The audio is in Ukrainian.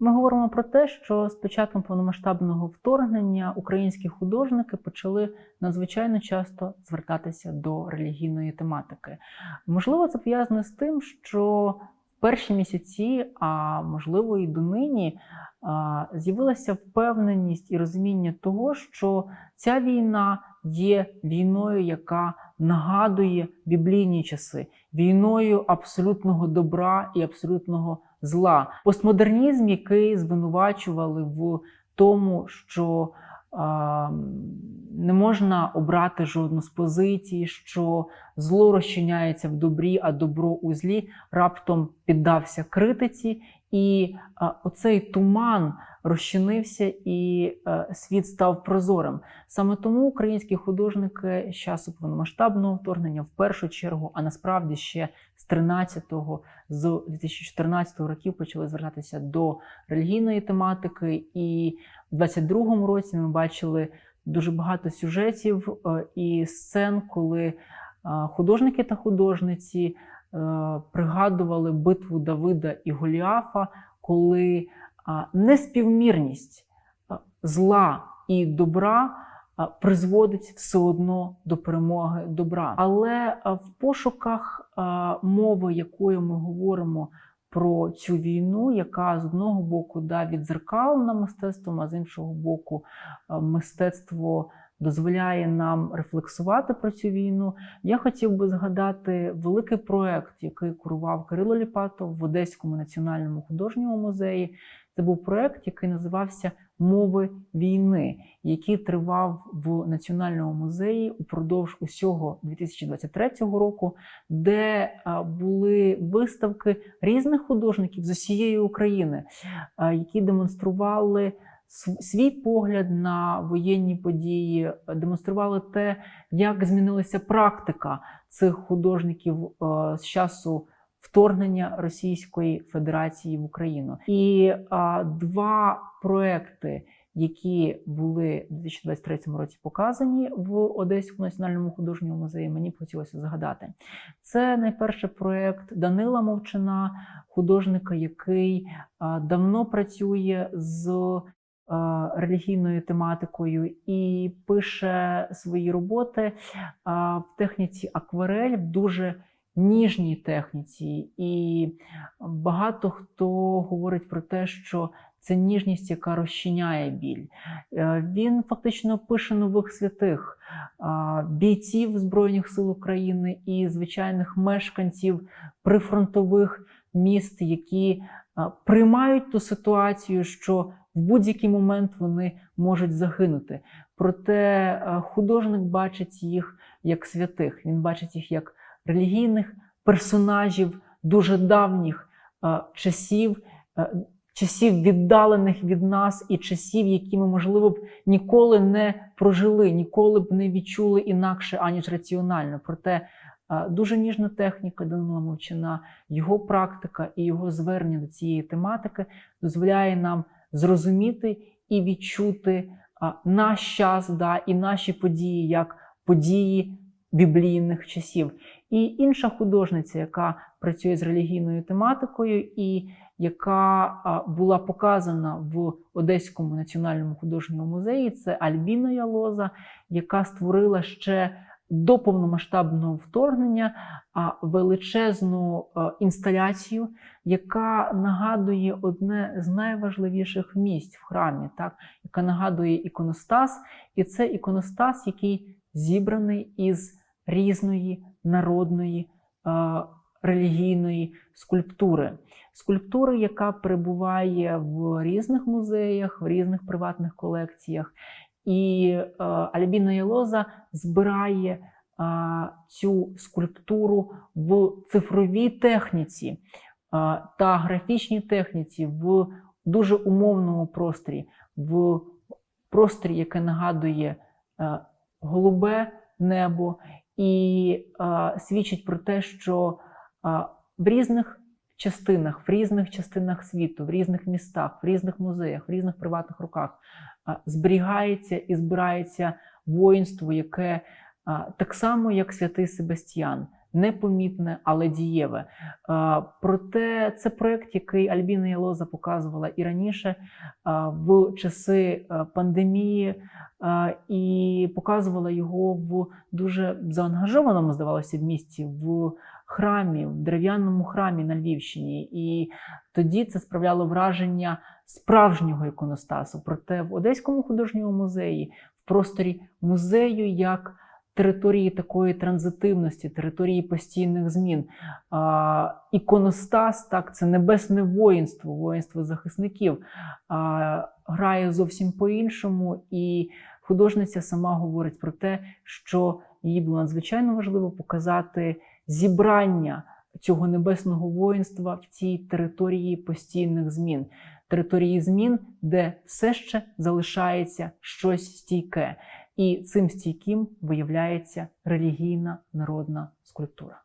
Ми говоримо про те, що з початком повномасштабного вторгнення українські художники почали надзвичайно часто звертатися до релігійної тематики. Можливо, це пов'язано з тим, що в перші місяці, а можливо і донині, з'явилася впевненість і розуміння того, що ця війна є війною, яка нагадує біблійні часи, війною абсолютного добра і абсолютного зла. Постмодернізм, який звинувачували в тому, що не можна обрати жодну з позицій, що зло розчиняється в добрі, а добро у злі, раптом піддався критиці, і оцей туман розчинився, і е, світ став прозорим. Саме тому українські художники з часу повномасштабного вторгнення, в першу чергу, а насправді ще з 13-го, з 2014 років почали звертатися до релігійної тематики. І в 22-му році ми бачили дуже багато сюжетів е, і сцен, коли е, художники та художниці е, пригадували битву Давида і Голіафа, коли неспівмірність зла і добра призводить все одно до перемоги добра. Але в пошуках мови, якою ми говоримо про цю війну, яка з одного боку да, відзеркалена мистецтвом, а з іншого боку, мистецтво дозволяє нам рефлексувати про цю війну. Я хотів би згадати великий проект, який курував Кирило Ліпатов в Одеському національному художньому музеї. Це був проект, який називався Мови війни, який тривав в Національному музеї упродовж усього 2023 року, де були виставки різних художників з усієї України, які демонстрували свій погляд на воєнні події, демонстрували те, як змінилася практика цих художників е, з часу вторгнення Російської Федерації в Україну. І а, два проекти, які були в 2023 році показані в Одеському національному художньому музеї, мені б хотілося згадати. Це найперше проект Данила Мовчина, художника, який а, давно працює з релігійною тематикою і пише свої роботи в техніці акварель в дуже ніжній техніці, і багато хто говорить про те, що це ніжність, яка розчиняє біль. Е, Він фактично пише нових святих бійців Збройних сил України і звичайних мешканців прифронтових міст, які приймають ту ситуацію, що в будь-який момент вони можуть загинути. Проте художник бачить їх як святих, він бачить їх як релігійних персонажів дуже давніх е, часів, е, часів віддалених від нас, і часів, які ми, можливо, б ніколи не прожили, ніколи б не відчули інакше, аніж раціонально. Проте е, дуже ніжна техніка Данила Мовчина, його практика і його звернення до цієї тематики дозволяє нам зрозуміти і відчути наш час да, і наші події як події біблійних часів. І інша художниця, яка працює з релігійною тематикою, і яка була показана в Одеському національному художньому музеї, це Альбіна Ялоза, яка створила ще до повномасштабного вторгнення величезну інсталяцію, яка нагадує одне з найважливіших місць в храмі, так? яка нагадує іконостас, і це іконостас, який зібраний із різної народної е, релігійної скульптури. Скульптури, яка перебуває в різних музеях, в різних приватних колекціях. І е, Альбіна Єлоза збирає е, цю скульптуру в цифровій техніці е, та графічній техніці в дуже умовному просторі, в просторі, яке нагадує е, голубе небо, і е, свідчить про те, що е, в різних частинах, в різних частинах світу, в різних містах, в різних музеях, в різних приватних руках е, зберігається і збирається воїнство, яке е, так само, як святий Себастьян, непомітне, але дієве. Проте це проект, який Альбіна Ялоза показувала і раніше в часи пандемії, і показувала його в дуже заангажованому, здавалося, б, місці в храмі, в дерев'яному храмі на Львівщині. І тоді це справляло враження справжнього іконостасу. Проте в Одеському художньому музеї, в просторі музею як території такої транзитивності, території постійних змін. А, іконостас, так, це небесне воїнство, воїнство захисників, а, грає зовсім по-іншому, і художниця сама говорить про те, що їй було надзвичайно важливо показати зібрання цього небесного воїнства в цій території постійних змін, території змін, де все ще залишається щось стійке. І цим стійким виявляється релігійна народна скульптура.